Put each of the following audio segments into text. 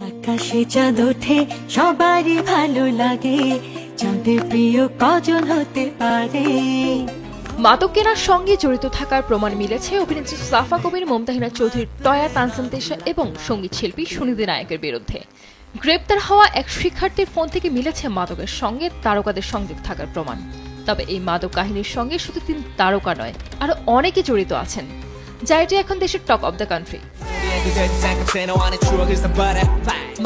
আকাশে চাঁদ ওঠে, সবারই ভালো লাগে। চাঁদের প্রিয় কজন হতে পারে? মাদক কেনার সঙ্গে জড়িত থাকার প্রমাণ মিলেছে অভিনেত্রী সাফা কবির মমতাহিনা চৌধুরীর টয়া তানসান্তেশা এবং সংগীত শিল্পী সুনিধি নায়কের বিরুদ্ধে। গ্রেপ্তার হওয়া এক শিক্ষার্থীর ফোন থেকে মিলেছে মাদকের সঙ্গে তারকাদের সংযোগ থাকার প্রমাণ। তবে এই মাদক কাহিনীর সঙ্গে শুধু তিন তারকা নয়, আরও অনেকে জড়িত আছেন। যা এটি এখন দেশের টক অব দ্য কান্ট্রি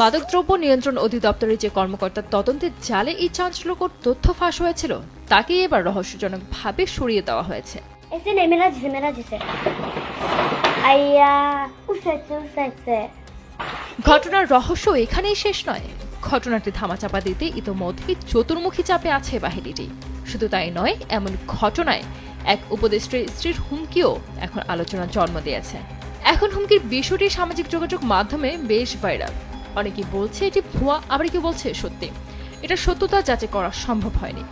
মাদকদ্রব্য নিয়ন্ত্রণ অধিদপ্তরের যে কর্মকর্তার তদন্তের জালে এই চাঞ্চল্যকর তথ্য ফাঁস হয়েছিল তাকেই এবার রহস্যজনকভাবে সরিয়ে দেওয়া হয়েছে. ঘটনার রহস্য এখানেই শেষ নয়। ঘটনাটি ধামাচাপা দিতে ইতোমধ্যেই চতুর্মুখী চাপে আছে বাহিনীটি। শুধু তাই নয় এমন ঘটনায় এক উপদেষ্টের স্ত্রীর হুমকিও এখন আলোচনার জন্ম দিয়েছে। এখন হুমকির বিষয়টি সামাজিক যোগাযোগ মাধ্যমে বেশ ভাইরাল। অনেকে বলছে এটি ভুয়া আবার কেউ বলছে সত্যি। এটা সত্যতা যাচাই করা সম্ভব হয়নি।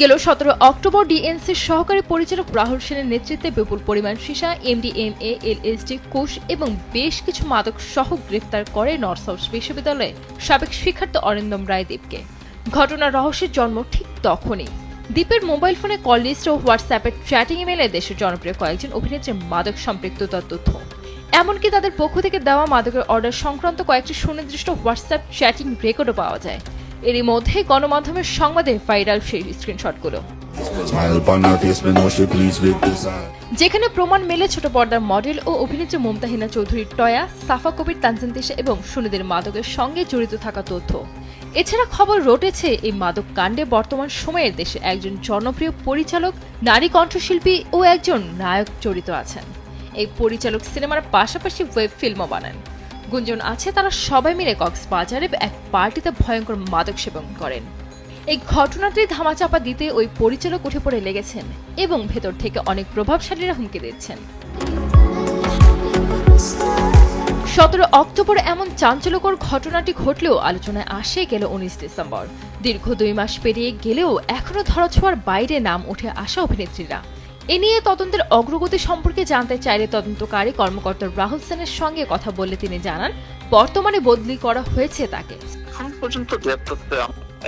গেল সতেরো অক্টোবর ডিএনসির সহকারী পরিচালক রাহুল সেনের নেতৃত্বে বিপুল পরিমাণ সীসা এমডিএমএ এলএসডি কোষ এবং বেশ কিছু মাদক সহ গ্রেফতার করে নর্থ সাউথ বিশ্ববিদ্যালয়ে সাবেক শিক্ষার্থী অরিন্দম রায় দীপকে ঘটনার রহস্যের জন্ম ঠিক তখনই। দ্বীপের মোবাইল ফোনে কল লিস্ট ও হোয়াটসঅ্যাপের চ্যাটিং মেলে দেশের জনপ্রিয় কয়েকজন অভিনেত্রীর মাদক সম্পৃক্ততার তথ্য। এমনকি তাদের পক্ষ থেকে দেওয়া মাদকের অর্ডার সংক্রান্ত কয়েকটি সুনির্দিষ্ট হোয়াটসঅ্যাপ চ্যাটিং রেকর্ডও পাওয়া যায়। এরই মধ্যে গণমাধ্যমের সংবাদে ভাইরাল সেই স্ক্রিনশটগুলো. যেখানে প্রমাণ মেলে ছোট পর্দার মডেল ও অভিনেত্রী মমতাহিনা চৌধুরীর টয়া সাফা কবির তানজান্তিসা এবং সুনিদের মাদকের সঙ্গে জড়িত থাকা তথ্য। এছাড়া খবর রটেছে, এই মাদক কাণ্ডে বর্তমান সময়ের দেশে একজন জনপ্রিয় পরিচালক, নারী কণ্ঠশিল্পী ও একজন নায়ক জড়িত আছেন। এই পরিচালক সিনেমার পাশাপাশি ওয়েব ফিল্মও বানান। গুঞ্জন আছে, তারা সবাই মিলে কক্সবাজারে এক পার্টিতে ভয়ঙ্কর মাদক সেবন করেন। এই ঘটনাটি ধামাচাপা দিতে ওই পরিচালক উঠে পড়ে লেগেছেন এবং ভেতর থেকে অনেক প্রভাবশালীরা হুমকি দিচ্ছেন। সতেরো অক্টোবর এমন চাঞ্চল্যকর ঘটনাটি ঘটলেও আলোচনায় আসে গেল উনিশ ডিসেম্বর। দীর্ঘ দুই মাস পেরিয়ে গেলেও এখনও ধরাছোঁয়ার বাইরে নাম উঠে আসা অভিনেত্রীরা। এ নিয়ে তদন্তের অগ্রগতি সম্পর্কে জানতে চাইলে তদন্তকারী কর্মকর্তা রাহুল সেনের সঙ্গে কথা বললে তিনি জানান, বর্তমানে বদলি করা হয়েছে তাকে। পর্যন্ত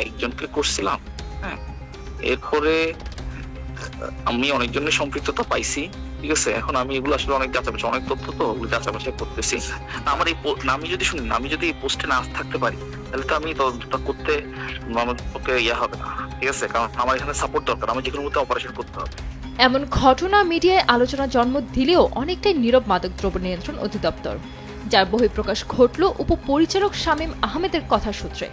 একজনকে করছিলাম হ্যাঁ। এরপরে আমি অনেকজনের সম্পৃক্ততা পাইছি ঠিক আছে, এখন আমি এগুলো আসলে অনেক যাচাই অনেক তথ্য তো যাচাই করতেছি। আমার এই আমি যদি শুনি, আমি যদি এই পোস্টে না থাকতে পারি, তাহলে তো আমি তদন্তটা করতে আমার পক্ষে ইয়ে হবে না, ঠিক আছে? কারণ আমার এখানে সাপোর্ট দরকার আমি যে কোনো অপারেশন করতে হবে। এমন ঘটনা মিডিয়ায় আলোচনা জন্ম দিলেও অনেকটাই নীরব মাদক দ্রব্য নিয়ন্ত্রণ অধিদপ্তর, যার বহিঃপ্রকাশ ঘটল উপপরিচালক শামীম আহমেদের কথা সূত্রে।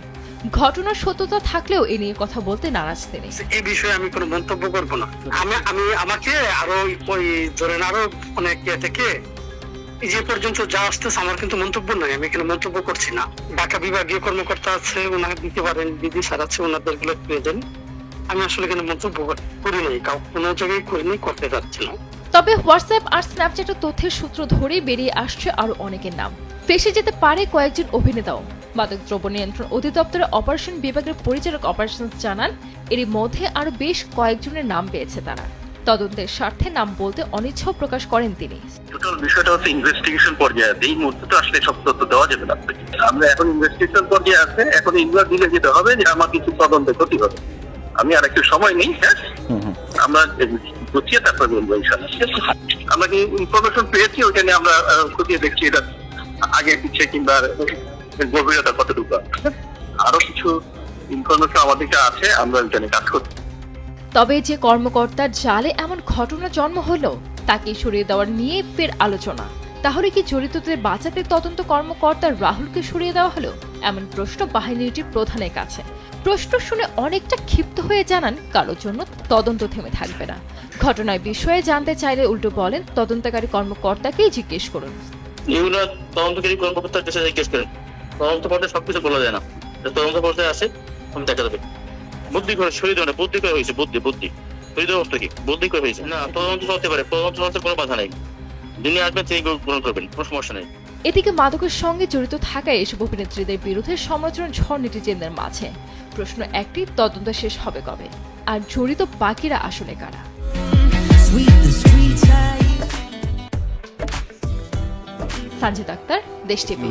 ঘটনার সত্যতা থাকলেও এ নিয়ে কথা বলতে নারাজ তিনি। এই বিষয়ে আমি কোনো মন্তব্য করব না। আমি আমি আমাকে আরও ওই ধরেন আরও অনেক ইয়ে থেকে যে পর্যন্ত যা আসতেছে আমার কিন্তু মন্তব্য নাই। আমি এখানে মন্তব্য করছি না। ঢাকা বিভাগীয় কর্মকর্তা আছে ওনাকে দিতে পারেন বিধি স্যার আছে ওনাদেরগুলো প্রয়োজন আমি আসলে এখানে মন্তব্য করি নাই। কাউ কোনো জায়গায় করিনি করতে যাচ্ছি না। তবে হোয়াটসঅ্যাপ আর স্ন্যাপচ্যাটের তথ্যের সূত্র ধরেই বেরিয়ে আসছে আরও অনেকের নাম। ফেসে যেতে পারে কয়েকজন অভিনেতাও। মাদকদ্রব্য নিয়ন্ত্রণ অধিদপ্তরের অপারেশন বিভাগের পরিচালক অপারেশন জানান এরই মধ্যে আরও বেশ কয়েকজনের নাম পেয়েছে তারা। তদন্তের স্বার্থে নাম বলতে অনিচ্ছাও প্রকাশ করেন তিনি। টোটাল বিষয়টা হচ্ছে ইনভেস্টিগেশন পর্যায়ে আছে। এই মুহূর্তে তো আসলে সব তথ্য দেওয়া যাবে না। আমরা এখন ইনভেস্টিগেশন পর্যায়ে আছে। এখন দিলে যেতে হবে যে আমার কিছু তদন্তে ক্ষতি হবে। আমি আর একটু সময় নিই হ্যাঁ? আমরা গুছিয়ে তারপর বলব ইনশাল্লাহ আমরা কি ইনফরমেশন পেয়েছি ওইটা নিয়ে আমরা খতিয়ে দেখছি। এটা আগে পিছিয়ে কিংবা গভীরতা কতটুকু আরও কিছু ইনফরমেশন আমাদের কাছে আছে আমরা ওইটা কাজ করছি তবে যে কর্মকর্তার জালে এমন ঘটনা জন্ম হলো তাকে সরিয়ে দেওয়ার নিয়ে ফের আলোচনা। তাহলে কি জড়িতদের বাঁচাতে তদন্ত কর্মকর্তা রাহুলকে সরিয়ে দেওয়া হলো? এমন প্রশ্ন বাহিনীটির প্রধানের কাছে। প্রশ্ন শুনে অনেকটা ক্ষিপ্ত হয়ে জানান কারোর জন্য তদন্ত থেমে থাকবে না। ঘটনার বিষয়ে জানতে চাইলে উল্টো বলেন তদন্তকারী কর্মকর্তাকেই জিজ্ঞেস করুন। এগুলো তদন্তকারী কর্মকর্তার কাছে জিজ্ঞেস করেন। তদন্ত পর্যায়ে সবকিছু বলা যায় না। তদন্ত পর্যায়ে আছে আমি দেখা যাবে বুদ্ধি করে শরীর মানে বুদ্ধি করে হয়েছে বুদ্ধি বুদ্ধি। শরীর অবস্থা কি? বুদ্ধি করে হয়েছে। না। তদন্ত চলতে পারে তদন্ত চলতে কোনো বাধা নেই। যিনি আসবেন তিনি গ্রহণ করবেন কোনো সমস্যা নেই। এদিকে মাদকের সঙ্গে জড়িত থাকায় এসব অভিনেত্রীদের বিরুদ্ধে সমালোচনা ঝড় নেটিজেনদের মাঝে। প্রশ্ন একটি তদন্ত শেষ হবে কবে? আর জড়িত বাকিরা আসলে কারা? সানজিদ আক্তার দেশ টিভি